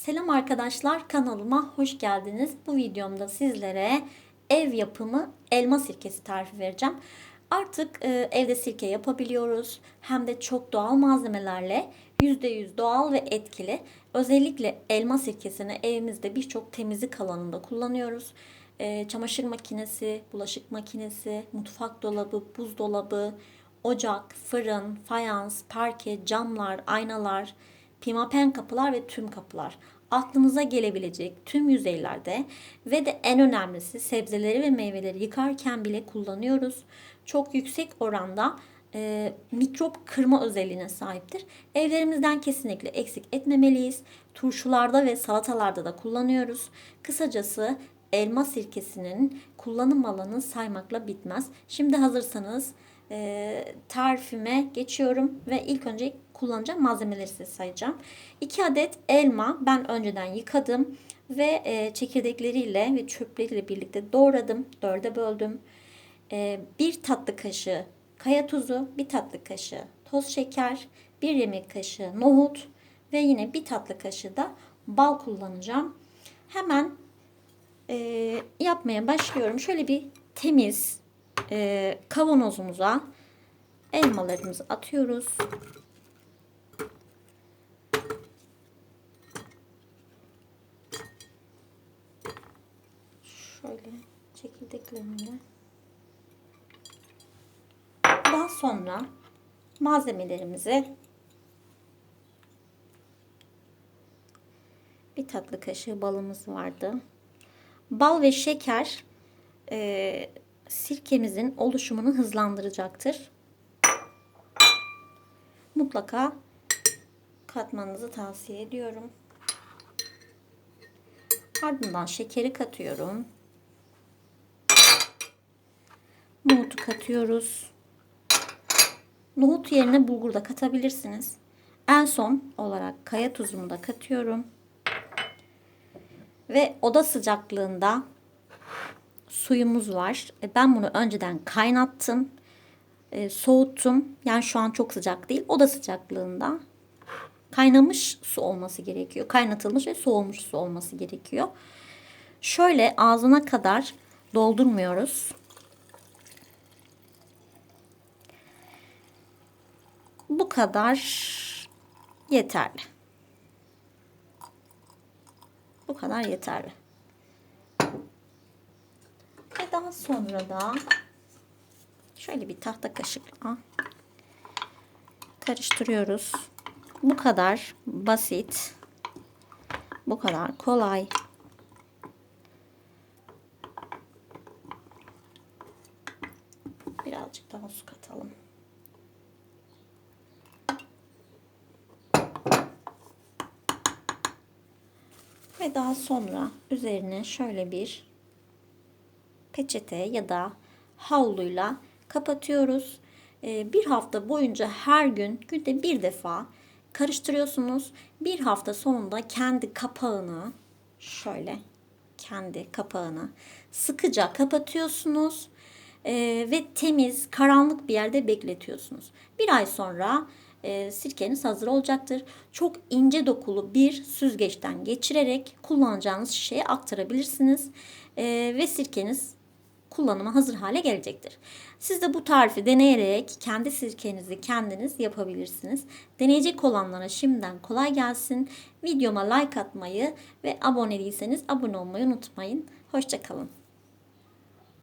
Selam arkadaşlar kanalıma hoş geldiniz. Bu videomda sizlere ev yapımı elma sirkesi tarifi vereceğim. Artık e, evde sirke yapabiliyoruz. Hem de çok doğal malzemelerle %100 doğal ve etkili. Özellikle elma sirkesini evimizde birçok temizlik alanında kullanıyoruz. E, çamaşır makinesi, bulaşık makinesi, mutfak dolabı, buzdolabı, ocak, fırın, fayans, parke, camlar, aynalar, pimapen kapılar ve tüm kapılar aklınıza gelebilecek tüm yüzeylerde ve de en önemlisi sebzeleri ve meyveleri yıkarken bile kullanıyoruz. Çok yüksek oranda e, mikrop kırma özelliğine sahiptir. Evlerimizden kesinlikle eksik etmemeliyiz. Turşularda ve salatalarda da kullanıyoruz. Kısacası elma sirkesinin kullanım alanı saymakla bitmez. Şimdi hazırsanız e, tarifime geçiyorum ve ilk önce kullanacağım malzemeleri size sayacağım. 2 adet elma ben önceden yıkadım ve e, çekirdekleriyle ve çöpleriyle birlikte doğradım. Dörde böldüm. E, bir tatlı kaşığı kaya tuzu, bir tatlı kaşığı toz şeker, bir yemek kaşığı nohut ve yine bir tatlı kaşığı da bal kullanacağım. Hemen e, yapmaya başlıyorum. Şöyle bir temiz e, kavanozumuza elmalarımızı atıyoruz. Şöyle çekirdeklerini daha sonra malzemelerimizi bir tatlı kaşığı balımız vardı. Bal ve şeker e, sirkemizin oluşumunu hızlandıracaktır. Mutlaka katmanızı tavsiye ediyorum. Ardından şekeri katıyorum. Nohutu katıyoruz. Nohut yerine bulgur da katabilirsiniz. En son olarak kaya tuzumu da katıyorum. Ve oda sıcaklığında suyumuz var. E, ben bunu önceden kaynattım. E, soğuttum. Yani şu an çok sıcak değil. Oda sıcaklığında kaynamış su olması gerekiyor. Kaynatılmış ve soğumuş su olması gerekiyor. Şöyle ağzına kadar doldurmuyoruz. Bu kadar yeterli. Bu kadar yeterli. Ve daha sonra da şöyle bir tahta kaşıkla karıştırıyoruz. Bu kadar basit. Bu kadar kolay. Birazcık daha su katalım. Ve daha sonra üzerine şöyle bir peçete ya da havluyla kapatıyoruz. Ee, bir hafta boyunca her gün günde bir defa karıştırıyorsunuz. Bir hafta sonunda kendi kapağını şöyle kendi kapağını sıkıca kapatıyorsunuz ee, ve temiz karanlık bir yerde bekletiyorsunuz. Bir ay sonra e, sirkeniz hazır olacaktır. Çok ince dokulu bir süzgeçten geçirerek kullanacağınız şişeye aktarabilirsiniz e, ve sirkeniz kullanıma hazır hale gelecektir. Siz de bu tarifi deneyerek kendi sirkenizi kendiniz yapabilirsiniz. Deneyecek olanlara şimdiden kolay gelsin. Videoma like atmayı ve abone değilseniz abone olmayı unutmayın. Hoşçakalın.